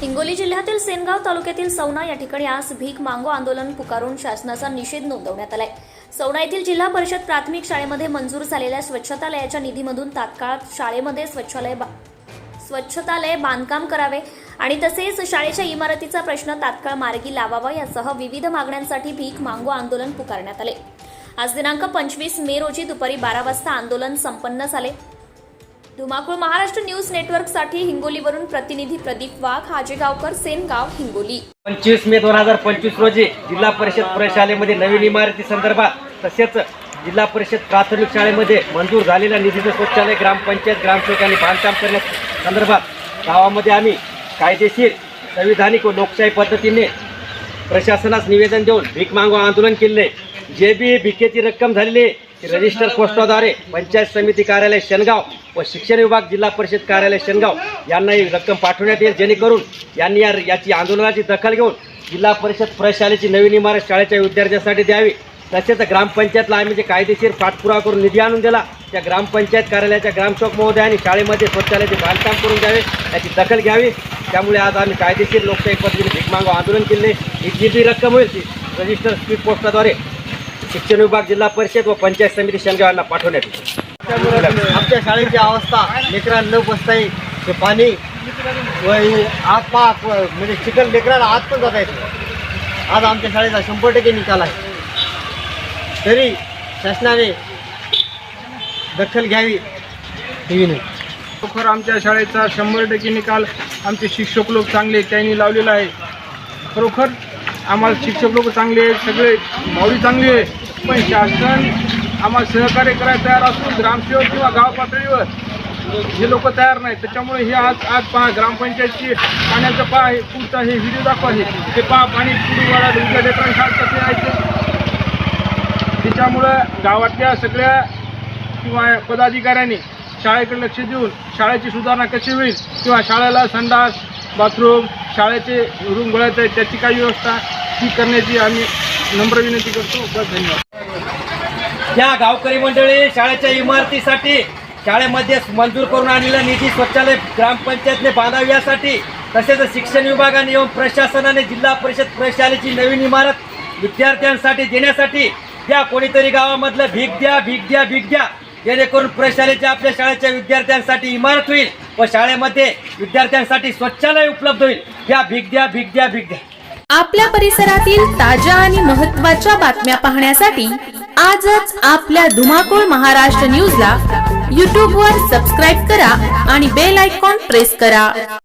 हिंगोली जिल्ह्यातील सेनगाव तालुक्यातील सौना या ठिकाणी आज भीक मांगो आंदोलन पुकारून शासनाचा निषेध नोंदवण्यात आलाय. सौना येथील जिल्हा परिषद प्राथमिक शाळेमध्ये मंजूर झालेल्या स्वच्छतालयाच्या निधीमधून तात्काळ शाळेमध्ये स्वच्छालय बा- स्वच्छतालय बांधकाम करावे आणि तसेच शाळेच्या इमारतीचा प्रश्न तात्काळ मार्गी लावावा यासह विविध मागण्यांसाठी भीक मांगो आंदोलन पुकारण्यात आले. आज दिनांक पंचवीस मे रोजी दुपारी बारा वाजता आंदोलन संपन्न झाले. धुमाकूळ महाराष्ट्र न्यूज नेटवर्कसाठी हिंगोलीवरून प्रतिनिधी प्रदीप वाघ हाजेगावकर सेनगाव हिंगोली. पंचवीस मे दोन हजार पंचवीस रोजी जिल्हा परिषद प्रशालेमध्ये नवीन इमारती संदर्भात तसेच जिल्हा परिषद प्राथमिक शाळेमध्ये मंजूर झालेल्या निधीचं शौचालय ग्रामपंचायत ग्रामसेवकांनी बांधकाम करण्या संदर्भात गावामध्ये आम्ही कायदेशीर संविधानिक व लोकशाही पद्धतीने प्रशासनास निवेदन देऊन भीक मागो आंदोलन केले. जे बी भिकेची रक्कम झालेली की रजिस्टर पोस्टाद्वारे पंचायत समिती कार्यालय शेनगाव व शिक्षण विभाग जिल्हा परिषद कार्यालय शेनगाव यांना ही रक्कम पाठवण्यात येईल. जेणेकरून यांनी या याची आंदोलनाची दखल घेऊन जिल्हा परिषद प्रशालेची नवीन इमारत शाळेच्या विद्यार्थ्यांसाठी द्यावी. तसेच ग्रामपंचायतला आम्ही जे कायदेशीर पाठपुरावा करून निधी आणून दिला त्या ग्रामपंचायत कार्यालयाच्या ग्रामसेवक महोदयांनी शाळेमध्ये शौचालयाचे बांधकाम करून द्यावे याची दखल घ्यावी. त्यामुळे आज आम्ही कायदेशीर लोकशाही पद्धतीने भीक मागो आंदोलन केले. ही जी बी रक्कम होईल ती रजिस्टर स्पीड पोस्टाद्वारे शिक्षण विभाग जिल्हा परिषद व पंचायत समिती शेनगाव पाठवण्यात येते. आमच्या शाळेची अवस्था लेकरांना न बसता ते पाणी व हे आत पाक व म्हणजे चिकन लेकराला आत पण जाता येते आज आमच्या शाळेचा शंभर टक्के निकाल आहे. तरी शासनाने दखल घ्यावी ही विनंती. खरोखर आमच्या शाळेचा शंभर टक्के निकाल आमचे शिक्षक लोक चांगले त्यांनी लावलेला आहे. खरोखर आम्हाला शिक्षक लोक चांगले आहेत सगळे माऊली चांगली आहे पण शासन आम्हाला सहकार्य करायला तयार असून ग्रामसेवक किंवा गाव पातळीवर हे लोक तयार नाही त्याच्यामुळे हे आज आज पहा ग्रामपंचायतची पाण्याचं पहा हे पुढचा हे व्हिडिओ दाखवा हे. ते पहा पाणी पुढे वाढा उद्या लेकरांना कसे यायचे त्याच्यामुळं गावातल्या सगळ्या किंवा पदाधिकाऱ्यांनी शाळेकडे लक्ष देऊन शाळेची सुधारणा कशी होईल किंवा शाळेला संडास बाथरूम शाळेचे रूम गोळ्यात आहेत त्याची काही व्यवस्था ती करण्याची आम्ही नम्र विनंती करतो बस धन्यवाद. या गावकरी मंडळी शाळेच्या इमारतीसाठी शाळेमध्ये मंजूर करून आणलेला निधी स्वच्छालय ग्रामपंचायतने बांधावी यासाठी तसेच शिक्षण विभागाने येऊन प्रशासनाने जिल्हा परिषद प्रशालेची नवीन इमारत विद्यार्थ्यांसाठी देण्यासाठी द्या कोणीतरी गावामधलं भीक द्या भीक द्या भीक द्या. जेणेकरून प्रशालेच्या आपल्या शाळेच्या विद्यार्थ्यांसाठी इमारत होईल व शाळेमध्ये विद्यार्थ्यांसाठी स्वच्छालय उपलब्ध होईल. द्या भीक द्या भीक द्या भीक द्या. आपल्या परिसरातील ताज्या आणि महत्त्वाच्या बातम्या पाहण्यासाठी आजच आपल्या धुमाकूळ महाराष्ट्र न्यूजला यूट्यूबवर सबस्क्राईब करा आणि बेल आयकॉन प्रेस करा.